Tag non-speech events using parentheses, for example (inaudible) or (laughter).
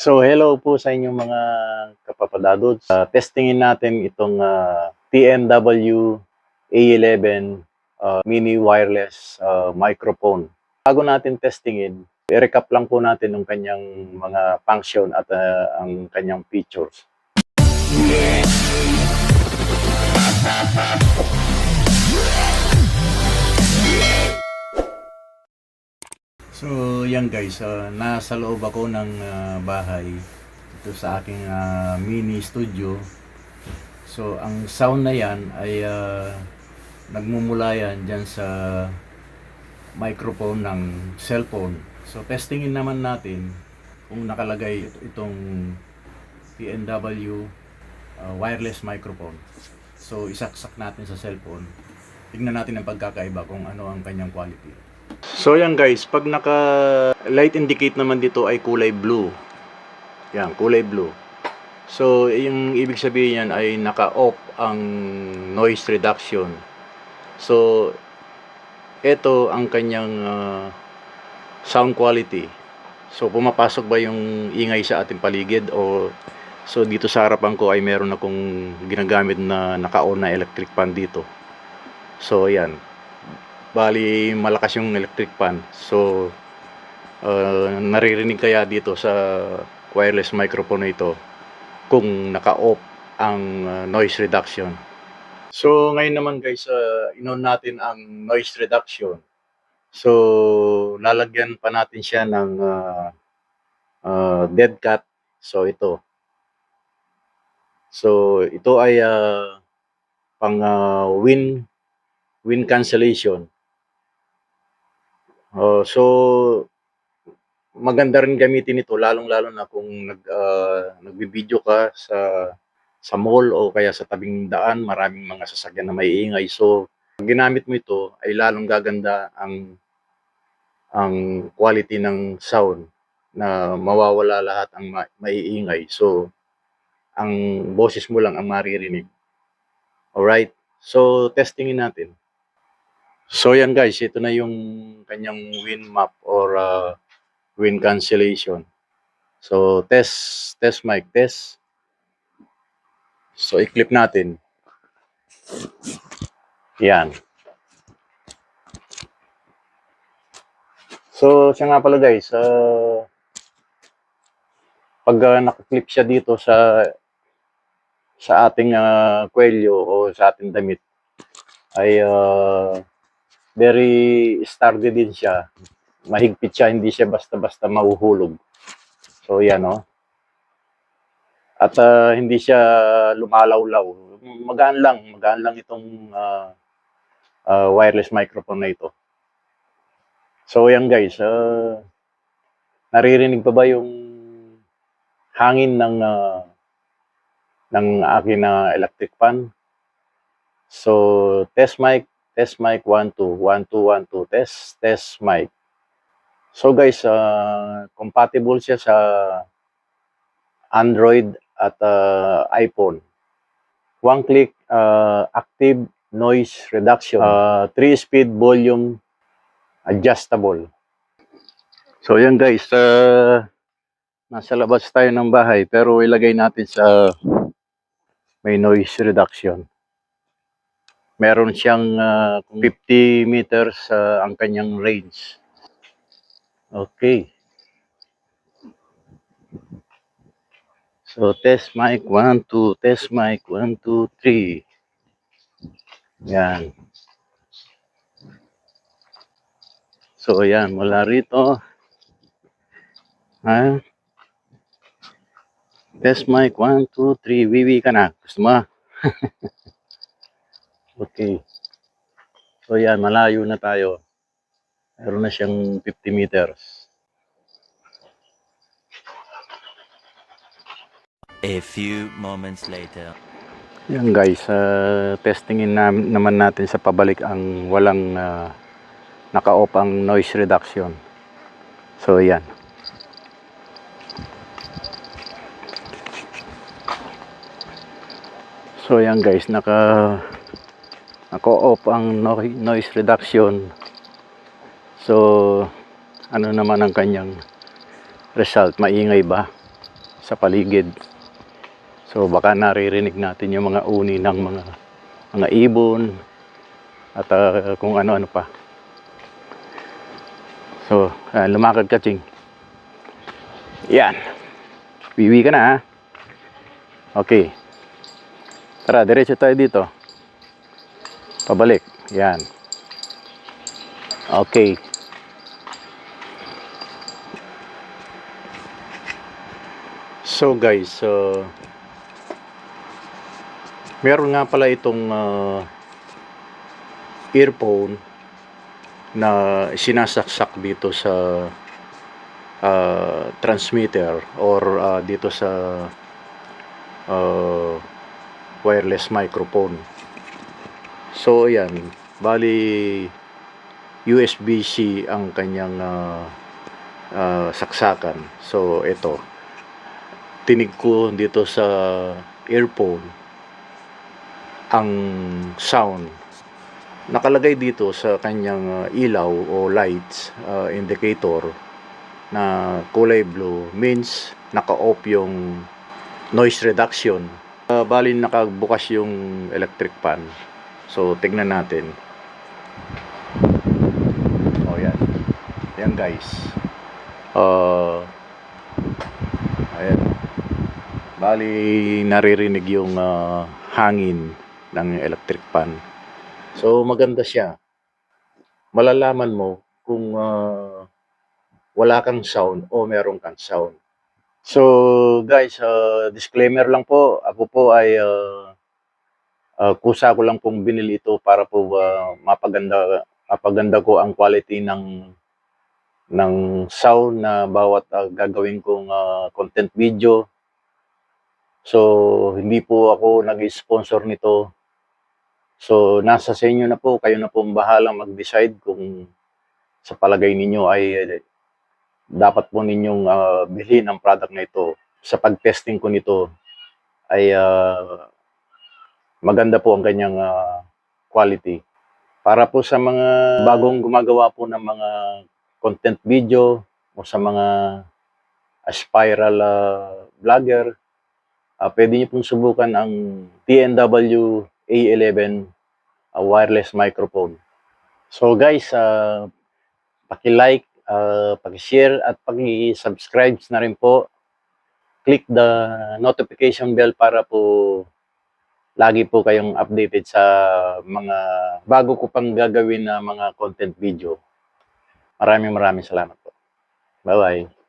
So hello po sa inyong mga kapapadadod. Uh, testingin natin itong uh, TNW A11 uh, mini wireless uh, microphone. Bago natin testingin, i-recap lang po natin ang kanyang mga function at uh, ang kanyang features. So, yan guys, uh, nasa loob ako ng uh, bahay ito sa aking uh, mini studio. So, ang sound na yan ay uh, nagmumula yan dyan sa microphone ng cellphone. So, testingin naman natin kung nakalagay it- itong PNW uh, wireless microphone. So, isaksak natin sa cellphone. Tignan natin ang pagkakaiba kung ano ang kanyang quality. So yan guys, pag naka light indicate naman dito ay kulay blue. Yan, kulay blue. So yung ibig sabihin yan ay naka-off ang noise reduction. So ito ang kanyang ah, sound quality. So pumapasok ba yung ingay sa ating paligid o so dito sa harapan ko ay meron akong ginagamit na naka-on na electric fan dito. So yan, bali malakas yung electric fan. So uh, naririnig kaya dito sa wireless microphone ito kung naka-off ang uh, noise reduction. So ngayon naman guys, uh, inon natin ang noise reduction. So lalagyan pa natin siya ng uh, uh, dead cat. So ito. So ito ay uh, pang uh, wind wind cancellation. Oh, so maganda rin gamitin ito lalong-lalo na kung nag ah, nagbi-video ka sa sa mall o kaya sa tabing daan, maraming mga sasakyan na may ingay. So, pag ginamit mo ito ay lalong gaganda ang ang quality ng sound na mawawala lahat ang ma- maiingay. So, ang boses mo lang ang maririnig. Alright? So, testingin natin. So yan guys, ito na yung kanyang wind map or uh, wind cancellation. So test, test mic, test. So i-clip natin. Yan. So siya nga pala guys, uh, pag uh, nakaklip siya dito sa sa ating uh, kwelyo o sa ating damit ay uh, very sturdy din siya. Mahigpit siya, hindi siya basta-basta mahuhulog. So yan oh. At ah, hindi siya lumalawlaw. Magaan lang, magaan lang itong ah, ah, wireless microphone na ito. So yan guys, ah, naririnig pa ba yung hangin ng ah, ng akin na electric fan? So test mic test mic 1 2 1 2 1 2 test test mic. So guys uh, compatible siya sa Android at uh, iPhone. One click uh, active noise reduction. Uh, 3 speed volume adjustable. So yan guys uh, nasa labas tayo ng bahay pero ilagay natin sa may noise reduction meron siyang ah, 50 meters ah, ang kanyang range. Okay. So, test mic 1, 2, test mic 1, 2, 3. Yan. So, yan. Mula rito. Ha? Test mic 1, 2, 3. Wiwi ka na. Gusto mo? (laughs) Okay. So yan, malayo na tayo. Meron na siyang 50 meters. A few moments later. Yan guys, uh, testingin na, naman natin sa pabalik ang walang uh, naka-off ang noise reduction. So yan. So yan guys, naka naka-off ang no- noise reduction. So ano naman ang kanyang result? Maingay ba? sa paligid. So baka naririnig natin yung mga uni ng mga mga ibon at ah, kung ano-ano pa. So, ah, lumakad ka, Ching. Yan. Wiwi ka na, ha? Okay. Tara, diretso tayo dito. Pabalik. Yan. Okay. So guys, uh, meron nga pala itong uh, earphone na sinasaksak dito sa uh, transmitter or uh, dito sa uh, wireless microphone. So ayan, bali USB-C ang kanyang uh, uh, saksakan. So ito, tinig ko dito sa earphone ang sound nakalagay dito sa kanyang uh, ilaw o lights uh, indicator na kulay blue means naka-off yung noise reduction. Uh, bali nakabukas yung electric fan. So tignan natin. Oh yan. Yan guys. Uh, ayan. Bali naririnig yung uh, hangin ng electric fan. So maganda siya. Malalaman mo kung uh, wala kang sound o meron kang sound. So guys, uh, disclaimer lang po. Ako po ay uh, uh, kusa ko lang pong binili ito para po uh, mapaganda mapaganda ko ang quality ng ng sound na bawat uh, gagawin kong uh, content video. So hindi po ako nag-sponsor nito. So, nasa sa inyo na po, kayo na po ang bahalang mag-decide kung sa palagay ninyo ay eh, dapat po ninyong ah, bilhin ang product na ito. Sa pag-testing ko nito ay ah, maganda po ang kanyang ah, quality. Para po sa mga bagong gumagawa po ng mga content video o sa mga aspiral ah, vlogger, ah, pwede niyo pong subukan ang TNW A11 uh, wireless microphone. So guys, uh, paki-like, uh, paki-share at paki-subscribe na rin po. Click the notification bell para po lagi po kayong updated sa mga bago ko pang gagawin na mga content video. Maraming maraming salamat po. Bye-bye.